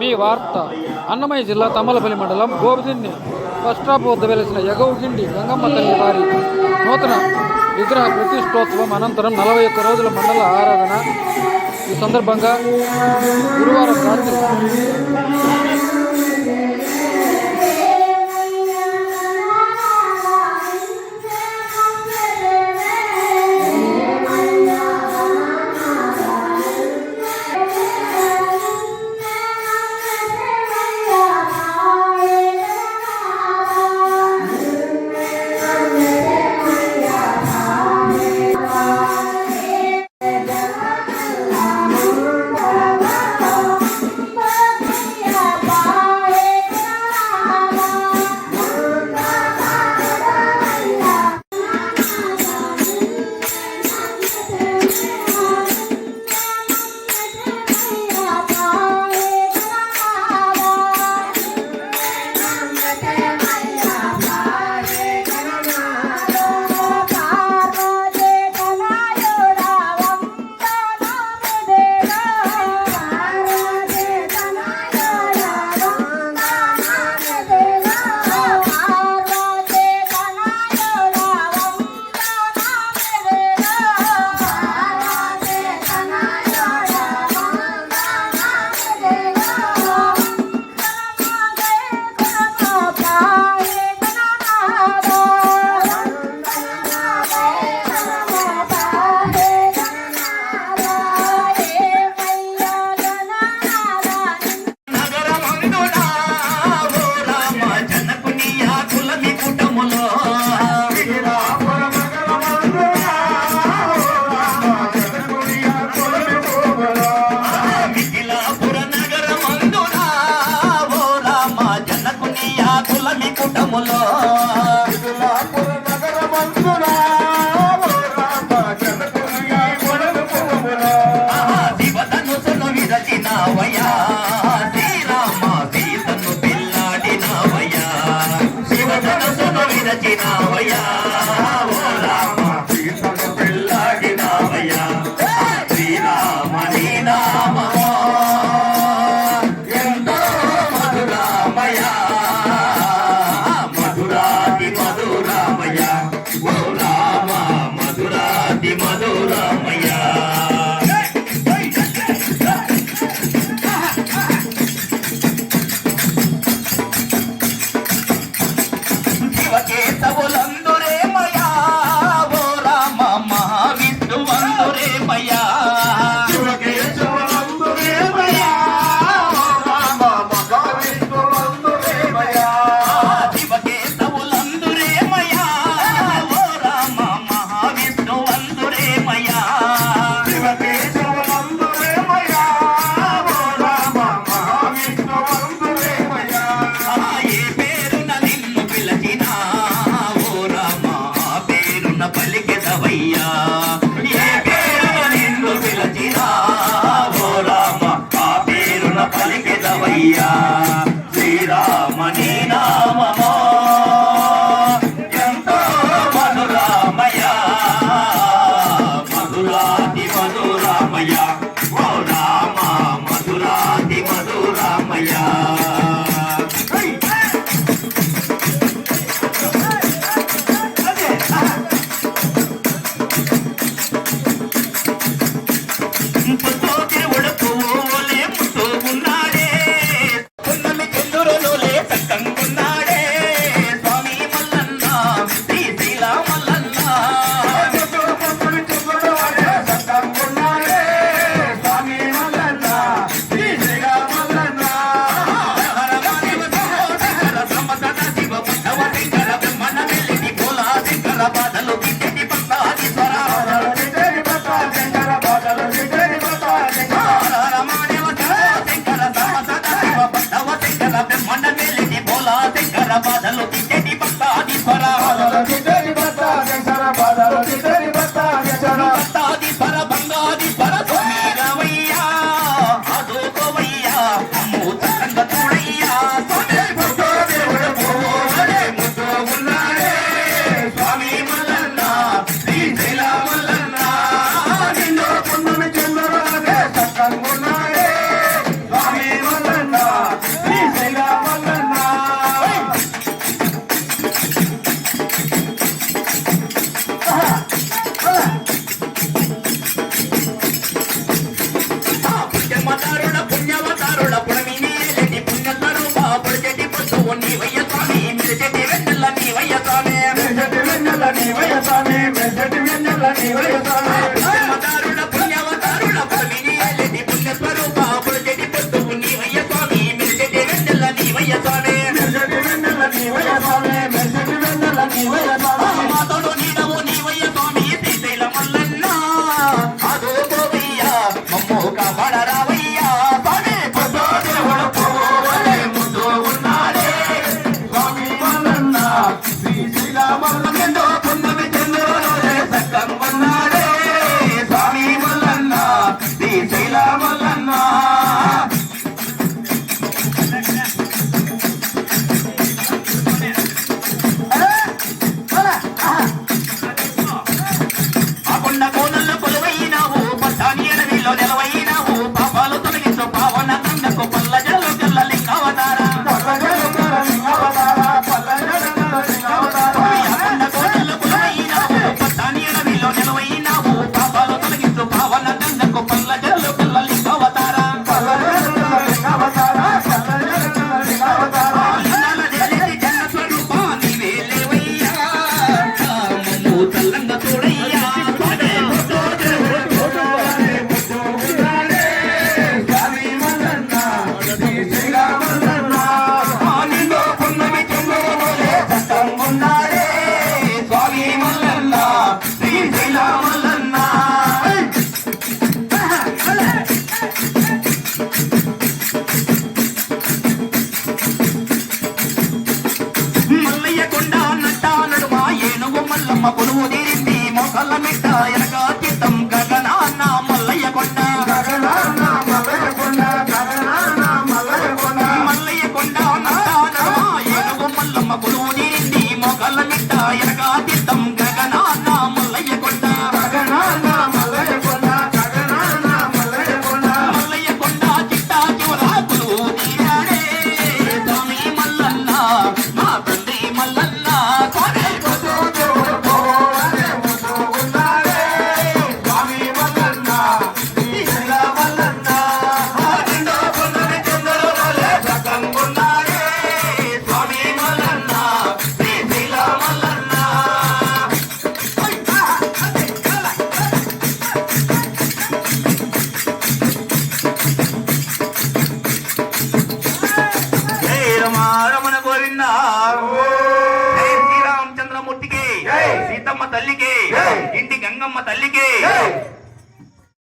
మీ వార్త. అన్నమయ్య జిల్లా తమ్మలపల్లి మండలం గోబిదిన్ని స్టాప్ వద్ద వెలిసిన ఎగవుగిండి గంగమ్మ తల్లి వారి నూతన విగ్రహ ప్రతిష్టోత్సవం అనంతరం నలభై ఒక్క రోజుల మండల ఆరాధన ఈ సందర్భంగా గురువారం రాత్రి మన వెళ్ళి బోలా దగ్గర బాధలు Thank you. la. అమ్మ కొడువు దీసి మొక్కల మిట్ట ఎనకాటి